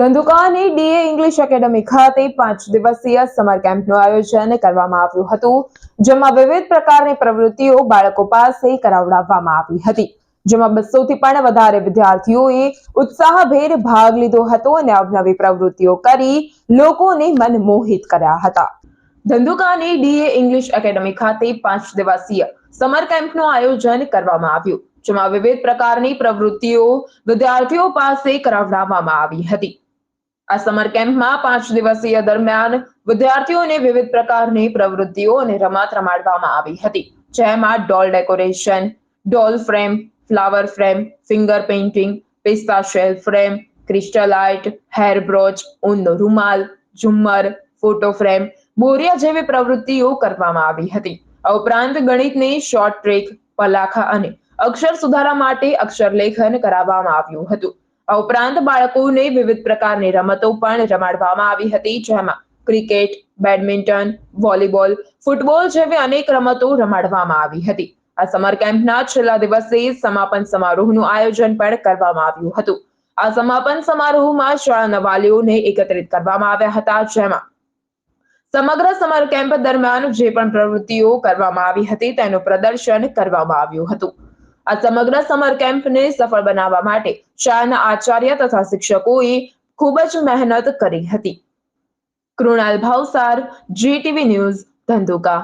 ધંધુકાની DA English academy ખાતે પાંચ દિવસીય સમર કેમ્પનું આયોજન કરવામાં આવ્યું હતું, જેમાં વિવિધ પ્રકારની પ્રવૃત્તિઓ બાળકો પાસે કરાવડાવવામાં આવી હતી. જેમાં બસો થી પણ વધારે વિદ્યાર્થીઓએ ઉત્સાહભેર ભાગ લીધો હતો અને અવનવી પ્રવૃત્તિઓ કરી લોકોને મન મોહિત કર્યા હતા. ધંધુકાની ડીએ ઇંગ્લિશ એકેડમી ખાતે પાંચ દિવસીય સમર કેમ્પનું આયોજન કરવામાં આવ્યું, જેમાં વિવિધ પ્રકારની પ્રવૃત્તિઓ વિદ્યાર્થીઓ પાસે કરાવડાવવામાં આવી હતી. આ સમર કેમ્પમાં પાંચ દિવસીય દરમિયાન વિદ્યાર્થીઓને વિવિધ પ્રકારની પ્રવૃત્તિઓ અને રમત રમાડવામાં આવી હતી. જેમાં doll decoration doll frame flower frame finger painting પિસ્તા shell frame crystallite hair brooch ઊનનો રૂમાલ, ઝુમ્મર ફોટો ફ્રેમ બોરિયા જેવી પ્રવૃત્તિઓ કરવામાં આવી હતી. આ ઉપરાંત ગણિતની શોર્ટ ટ્રેક પલાખા અને અક્ષર સુધારા માટે અક્ષર લેખન કરાવવામાં આવ્યું હતું. આ ઉપરાંત બાળકોને વિવિધ પ્રકારની રમતો પણ રમાડવામાં આવી હતી, જેમાં ક્રિકેટ, બેડમિન્ટન, વોલીબોલ, ફૂટબોલ જેવી અનેક રમતો રમાડવામાં આવી હતી. આ સમર કેમ્પના છેલ્લા દિવસે સમાપન સમારોહનું આયોજન પણ કરવામાં આવ્યું હતું. આ સમાપન સમારોહમાં શાળાના વાલીઓને એકત્રિત કરવામાં આવ્યા હતા, જેમાં સમગ્ર સમર કેમ્પ દરમિયાન જે પણ પ્રવૃત્તિઓ કરવામાં આવી હતી તેનું પ્રદર્શન કરવામાં આવ્યું હતું. આ સમગ્ર સમર કેમ્પને સફળ બનાવવા માટે શાળાના આચાર્ય તથા શિક્ષકોએ ખૂબ જ મહેનત કરી હતી. Krunal Bhavsar, GTV news Dhandhuka.